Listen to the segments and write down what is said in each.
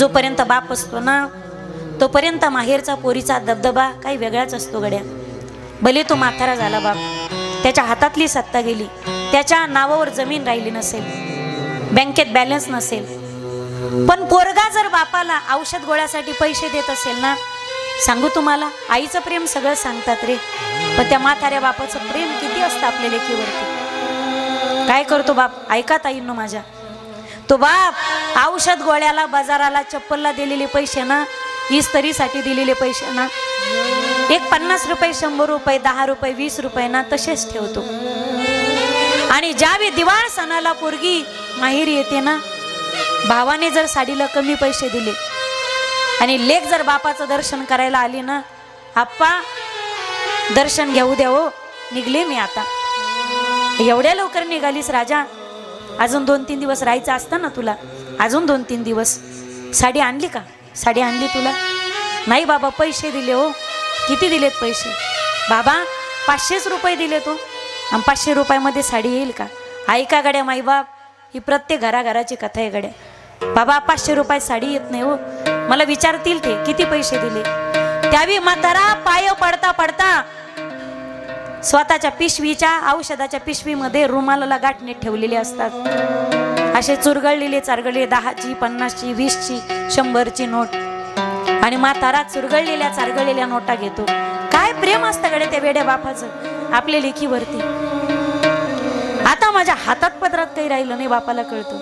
जोपर्यंत बाप असतो ना तोपर्यंत माहेरचा पोरीचा दबदबा काही वेगळाच असतो गड्या. भले तो म्हातारा झाला बाप त्याच्या हातातली सत्ता गेली त्याच्या नावावर जमीन राहिली नसेल बँकेत बॅलन्स नसेल. पण पोरगा जर बापाला औषध गोळ्यासाठी पैसे देत असेल ना सांगू तुम्हाला आईचं प्रेम सगळं सांगतात रे. पण त्या म्हाताऱ्या बापाचं प्रेम किती असतं आपल्या लेखीवरती काय करतो बाप? ऐका ताईंनो माझ्या. तो बाप औषध गोळ्याला बाजाराला चप्पलला दिलेले पैसे ना इस्तरीसाठी दिलेले पैसे ना. एक पन्नास रुपये शंभर रुपये दहा रुपये वीस रुपये ना तसेच ठेवतो. आणि ज्यावेळी दिवाळ सणाला पोरगी माहेरी येते ना भावाने जर साडीला कमी पैसे दिले आणि लेख जर बापाचं दर्शन करायला आली ना आप्पा दर्शन घेऊ द्या हो निघले मी आता. एवढ्या लवकर निघालीस राजा. अजून दोन तीन दिवस राहायचं असतं ना तुला. अजून दोन तीन दिवस. साडी आणली का? साडी आणली तुला? नाही बाबा पैसे दिले हो. किती दिलेत पैसे? बाबा पाचशेच रुपये दिले तो. आणि पाचशे रुपयामध्ये साडी येईल का? ऐका गड्या माईबाप. ही प्रत्येक घराघराची कथा आहे गड्या. बाबा पाचशे रुपयात साडी येत नाही हो. मला विचारतील ते किती पैसे दिले? त्यावेळी म्हातारा पाय पडता पडता स्वतःच्या पिशवीच्या औषधाच्या पिशवीमध्ये रुमालाला गाठणे ठेवलेले असतात. असे चुरगळलेले चारगळले दहाची पन्नासची वीसची शंभरची नोट. आणि म्हातारा चुरगळलेल्या चारगळलेल्या नोटा घेतो. काय प्रेम असतं गडे त्या वेड्या बापाचं? आपल्या लेखीवरती. आता माझ्या हातात पदरात काही राहिलं नाही बापाला कळतो.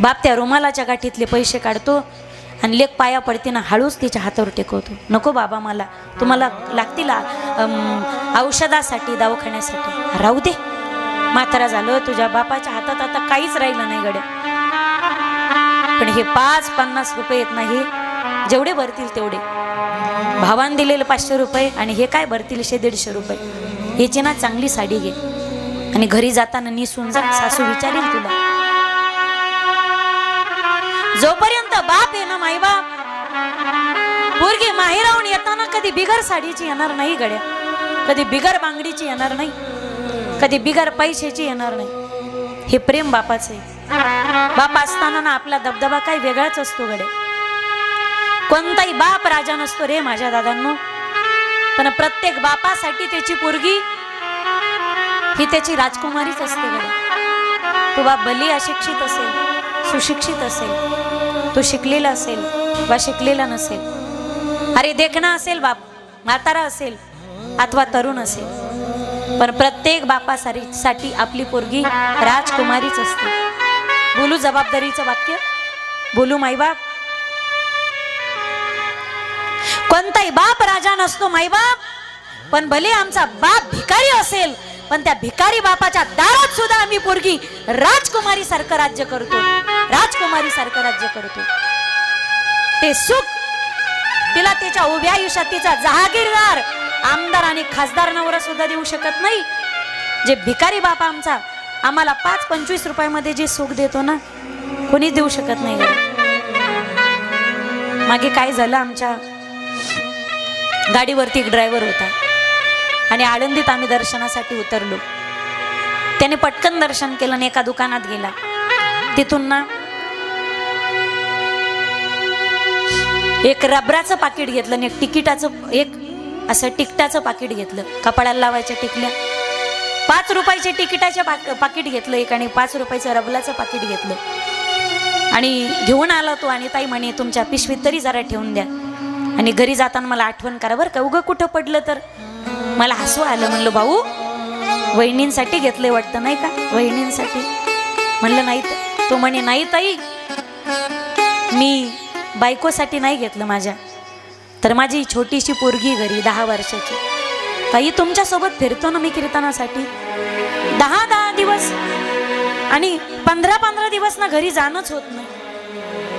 बाप त्या रुमालाच्या गाठीतले पैसे काढतो आणि लेख पाया पडते ना हळूच तिच्या हातावर टेकवतो. नको बाबा मला तुम्हाला लागतील औषधासाठी दवाखान्यासाठी. राहू दे. म्हातारा झालं तुझ्या बापाच्या हातात आता काहीच राहिलं नाही गड्या. पण हे पाच पन्नास रुपये येत नाही जेवढे भरतील तेवढे. भावान दिलेले पाचशे रुपये आणि हे काय भरतील शे दीडशे रुपये. ह्याची ना चांगली साडी घे. आणि घरी जाताना निसून जा सासू विचारेल तुला. जोपर्यंत बाप आहे ना माईबाप पोरगी माहेराहून येताना कधी बिगर साडीची येणार नाही गड्या. कधी बिगर बांगडीची येणार नाही. कधी बिगर पैशाची येणार नाही. हे प्रेम बापाचं आहे. बाप असताना ना आपला दबदबा काही वेगळाच असतो गडे कोणताही बाप राजा नसतो रे माझ्या दादांनो. पण प्रत्येक बापासाठी त्याची पोरगी ही त्याची राजकुमारीच असते गडे तो बाप भली अशिक्षित असेल सुशिक्षित असेल तो शिकलेला असेल वा शिकलेला नसेल. अरे देखणा असेल बाप म्हातारा असेल अथवा तरुण असेल. पण प्रत्येक बापासाठी साठी आपली पोरगी राजकुमारीच असते. बोलू जबाबदारीचं वाक्य? बोलू माईबाप कोणताही बाप राजा नसतो माईबाप पण भले आमचा बाप भिकारी असेल पण त्या भिकारी बापाच्या दारात सुद्धा आम्ही पोरगी राजकुमारी सारखं राज्य करतो. राजकुमारी सारखं राज्य करतो. ते सुख तिला तिच्या उभ्या आयुष्यात तिचा जहागीरदार आमदार आणि खासदार नवरा सुद्धा देऊ शकत नाही. जे भिकारी बापा आमचा आम्हाला पाच पंचवीस रुपयामध्ये जे सुख देतो ना कोणीच देऊ शकत नाही. मागे काय झालं आमच्या गाडीवरती एक ड्रायव्हर होता. आणि आळंदीत आम्ही दर्शनासाठी उतरलो. त्याने पटकन दर्शन केलं आणि एका दुकानात गेला. तिथून ना एक रबराचं पाकिट घेतलं आणि एक तिकिटाचं एक असं तिकटाचं पाकिट घेतलं. कपाळाला लावायच्या टिकल्या. पाच रुपयाचे तिकिटाचे पाक पाकिट घेतलं एक आणि पाच रुपयाचं रबलाचं पाकिट घेतलं. आणि घेऊन आला तो आणि ताई म्हणे तुमच्या पिशवीत तरी जरा ठेवून द्या. आणि घरी जाताना मला आठवण करा बरं का उगं कुठं पडलं तर. मला हसू आलं म्हणलं भाऊ वहिनींसाठी घेतलंय वाटतं नाही का? वहिनींसाठी. म्हणलं नाही तो म्हणे नाही ताई मी बायकोसाठी नाही घेतलं माझ्या. तर माझी छोटीशी पोरगी घरी दहा वर्षाची. ताई तुमच्यासोबत फिरतो ना मी कीर्तनासाठी. दहा दहा दिवस आणि पंधरा पंधरा दिवस ना घरी जाणंच होत नाही.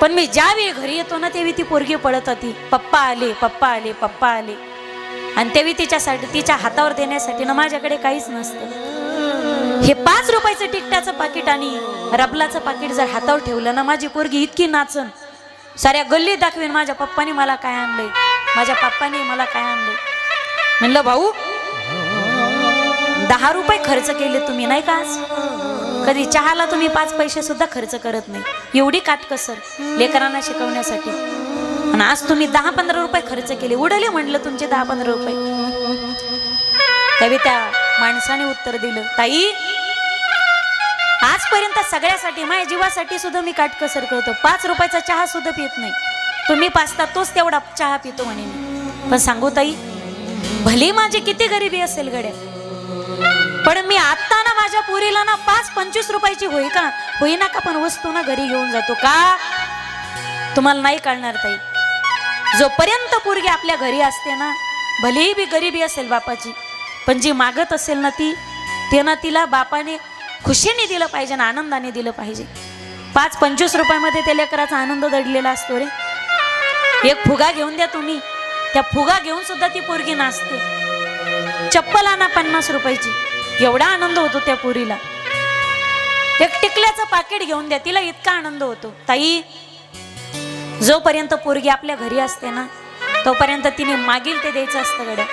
पण मी ज्यावेळी घरी येतो ना तेवी ती पोरगी पळत होती. पप्पा आले पप्पा आले पप्पा आले. आणि तेवी तिच्यासाठी तिच्या हातावर देण्यासाठी ना माझ्याकडे काहीच नसतं. हे पाच रुपयाचं तिकटाचं पाकिट आणि रबलाचं पाकिट जर हातावर ठेवलं ना माझी पोरगी इतकी नाचन. साऱ्या गल्लीत दाखवीन माझ्या पप्पाने मला काय आणलंय? माझ्या पप्पाने मला काय आणलंय? म्हणलं भाऊ दहा रुपये खर्च केले तुम्ही नाही का आज? कधी चहाला तुम्ही पाच पैसे सुद्धा खर्च करत नाही. एवढी काटकसर लेकरांना शिकवण्यासाठी. आणि आज तुम्ही दहा पंधरा रुपये खर्च केले. उडले म्हटलं तुमचे दहा पंधरा रुपये. त्यावेळी त्या माणसाने उत्तर दिलं ताई आजपर्यंत सगळ्यासाठी माझ्या जीवासाठी सुद्धा मी काटकसर करतो. पाच रुपयाचा चहा सुद्धा पित नाही. तुम्ही पाचता तोच तेवढा चहा पितो म्हणे मी. पण सांगू ताई भले माझी किती गरिबी असेल गड्या पण मी आत्ता ना माझ्या पुरीला ना पाच पंचवीस रुपयाची होई का होईना का पण वस्तू ना घरी घेऊन जातो का? तुम्हाला नाही कळणार ताई. जोपर्यंत पोरगी आपल्या घरी असते ना भलेही बी गरिबी असेल बापाची पण जी मागत असेल ना ती ते ना तिला बापाने खुशीने दिलं पाहिजे ना आनंदाने दिलं पाहिजे. पाच पंचवीस रुपयामध्ये त्या लेकराचा आनंद दडलेला असतो रे. एक फुगा घेऊन द्या तुम्ही. त्या फुगा घेऊन सुद्धा ती पोरगी नाचते. चप्पल आणा पन्नास रुपयाची. एवढा आनंद होतो त्या पोरीला. एक टिकल्याचं पाकिट घेऊन द्या तिला इतका आनंद होतो. ताई जोपर्यंत पोरगी आपल्या घरी असते ना तोपर्यंत तिने मागील ते द्यायचं असतं गड्या.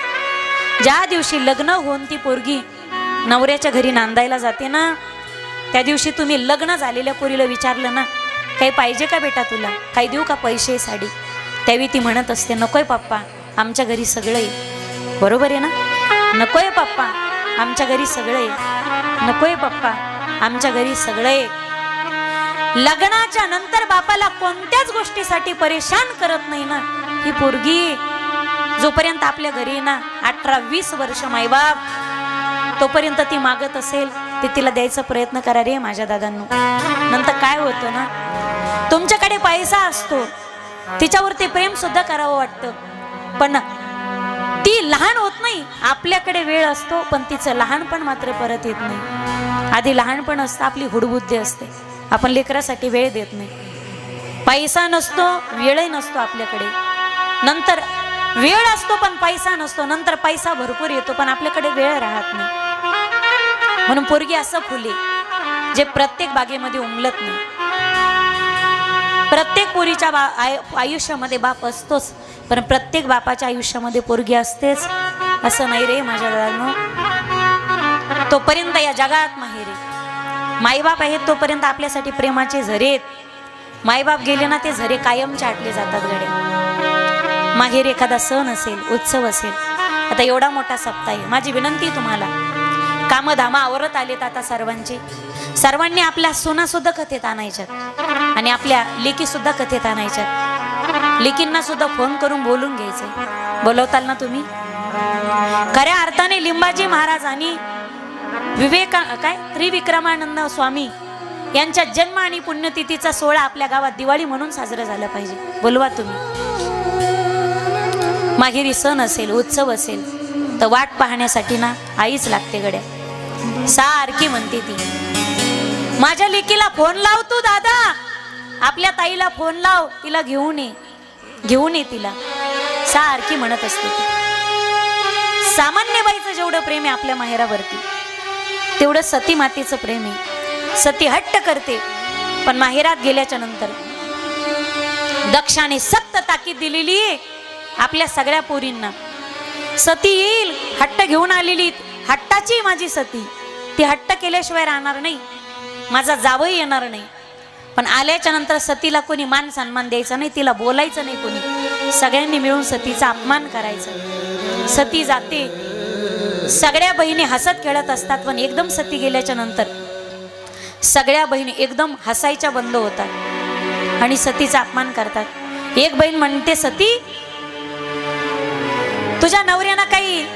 ज्या दिवशी लग्न होऊन ती पोरगी नवऱ्याच्या घरी नांदायला जाते ना त्या दिवशी तुम्ही लग्न झालेल्या पोरीला विचारलं ना काही पाहिजे का बेटा तुला? काही देऊ का पैसे साडी? त्यावेळी ती म्हणत असते नकोय पप्पा आमच्या घरी सगळं आहे. बरोबर आहे ना? नकोय पप्पा आमच्या घरी सगळं आहे. नकोय पप्पा आमच्या घरी सगळं आहे. लग्नाच्या नंतर बापाला कोणत्याच गोष्टीसाठी परेशान करत नाही ना ही पोरगी जोपर्यंत आपल्या घरी ना अठरा वीस वर्ष मायबाप तोपर्यंत ती मागत असेल ते तिला द्यायचा प्रयत्न करा रे माझ्या दादांनो. नंतर काय होतं ना तुमच्याकडे पैसा असतो तिच्यावरती प्रेम सुद्धा करावं वाटतं. पण ती लहान होत नाही आपल्याकडे वेळ असतो पण तिचं लहानपण मात्र परत येत नाही. आधी लहानपण असतं आपली हुडबुद्धी असते. आपण लेकरासाठी वेळ देत नाही. पैसा नसतो वेळही नसतो आपल्याकडे. नंतर वेळ असतो पण पैसा नसतो. नंतर पैसा भरपूर येतो पण आपल्याकडे वेळ राहत नाही. म्हणून पोरगी असं फुले जे प्रत्येक बागेमध्ये उमलत नाही. प्रत्येक पोरीच्या बा आय- आयुष्यामध्ये बाप असतोच पण प्रत्येक बापाच्या आयुष्यामध्ये पोरगी असतेच असं नाही रे माझ्या दादांनो तोपर्यंत या जगात माहेर. आहे माईबाप आहेत तोपर्यंत आपल्यासाठी प्रेमाचे झरे आहेत. माईबाप गेले ना ते झरे कायम चाटले जातात गड्या. माहेर एखादा सण असेल उत्सव असेल आता एवढा मोठा सप्ताह आहे. माझी विनंती तुम्हाला कामधामा आवरत आलेत आता सर्वांची. सर्वांनी आपल्या सुना सुद्धा कथेत आणायच्यात. आणि आपल्या लेकी सुद्धा कथेत आणायच्यात. लेकींना सुद्धा फोन करून बोलून घ्यायचे बोलवताल ना तुम्ही? खऱ्या अर्थाने लिंबाजी महाराज आणि विवेका काय? त्रिविक्रमानंद स्वामी यांच्या जन्म आणि पुण्यतिथीचा सोहळा आपल्या गावात दिवाळी म्हणून साजरा झाला पाहिजे. बोलवा तुम्ही. माहेरी सण असेल उत्सव असेल तर वाट पाहण्यासाठी ना आईच लागते गड्या. सारखी म्हणते ती. माझ्या लेकीला फोन लाव तू दादा. आपल्या ताईला फोन लाव. तिला घेऊन ये. घेऊन ये तिला. सारखी म्हणत असते ती. सामान्य बाईचं जेवढं प्रेम आहे आपल्या माहेरावरती तेवढं सती मातेचं प्रेम आहे. सती हट्ट करते पण माहेरात गेल्याच्यानंतर दक्षाने सक्त ताकीद दिलेली आहे आपल्या सगळ्या पोरींना. सती येईल हट्ट घेऊन आलेली हट्टाची माझी सती. ती हट्ट केल्याशिवाय राहणार नाही. माझा जावही येणार नाही. पण आल्याच्यानंतर सतीला कोणी मान सन्मान द्यायचा नाही तिला बोलायचं नाही कोणी. सगळ्यांनी मिळून सतीचा अपमान करायचा. सती जाते. सगळ्या बहिणी हसत खेळत असतात पण एकदम सती गेल्याच्यानंतर सगळ्या बहिणी एकदम हसायच्या बंद होतात आणि सतीचा अपमान करतात. एक बहीण म्हणते सती तुझ्या नवऱ्यानं काही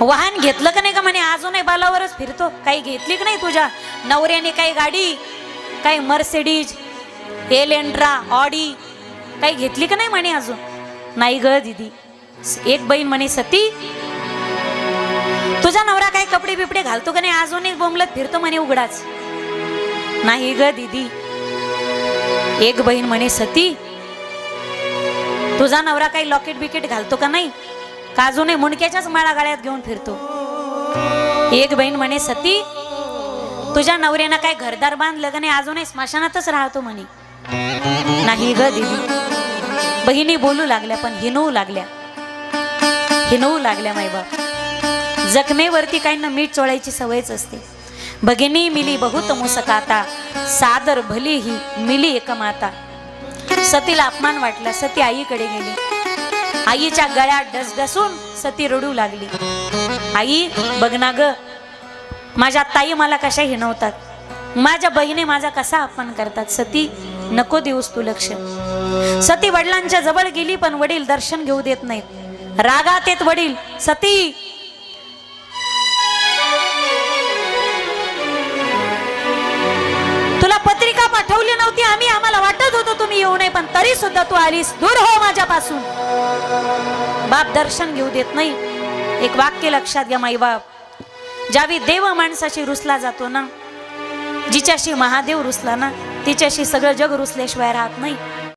वाहन घेतलं का नाही का म्हणे? अजूनही बालावरच फिरतो. काही घेतली का नाही तुझ्या? नवऱ्याने काही गाडी काही मर्सिडीज एलेंड्रा ऑडी काही घेतली का नाही म्हणे अजून? नाही ग दीदी. एक बहीण म्हणे सती तुझा नवरा काही कपडे बिपडे घालतो का नाही? अजूनही बोंबलत फिरतो म्हणे उघडाच. नाही ग दीदी. एक बहीण म्हणे सती तुझा नवरा काही लॉकेट बिकेट घालतो का नाही? का अजूनही मुंडक्याच्याच माळा गाळ्यात घेऊन फिरतो. एक बहीण म्हणे सती तुझ्या नवऱ्यानं काय घरदार बांधलं का नाही? अजूनही स्मशानातच राहतो म्हणे. नाही ग दिदी बहिणी बोलू लागल्या पण हिनवू लागल्या. हिनवू लागल्या मायबाप जखमेवरती काहींना मीठ चोळायची सवयच असते. भगिनी मिली बहुत मुसकाता सादर भली ही मिली एक माता. सतीला अपमान वाटला. सती आईकडे गेली. आईच्या गळ्यात डसडसून सती रडू लागली. आई बघ ना ग. माझ्या ताई मला कशा हिणवतात. माझ्या बहिणी माझा कसा अपमान करतात. सती नको देऊस तू लक्ष. सती वडिलांच्या जवळ गेली पण वडील दर्शन घेऊ देत नाहीत. रागात येत वडील सती! तुला पत्रिका पाठवली नव्हती आम्ही? होतो तुम्ही येऊ नये पण तरी सुद्धा तू आलीस. दूर हो माझ्यापासून. बाप दर्शन घेऊ देत नाही. एक वाक्य लक्षात घ्या माई बाप ज्यावेळी देव माणसाशी रुसला जातो ना जिच्याशी महादेव रुसला ना तिच्याशी सगळं जग रुसल्याशिवाय राहत नाही.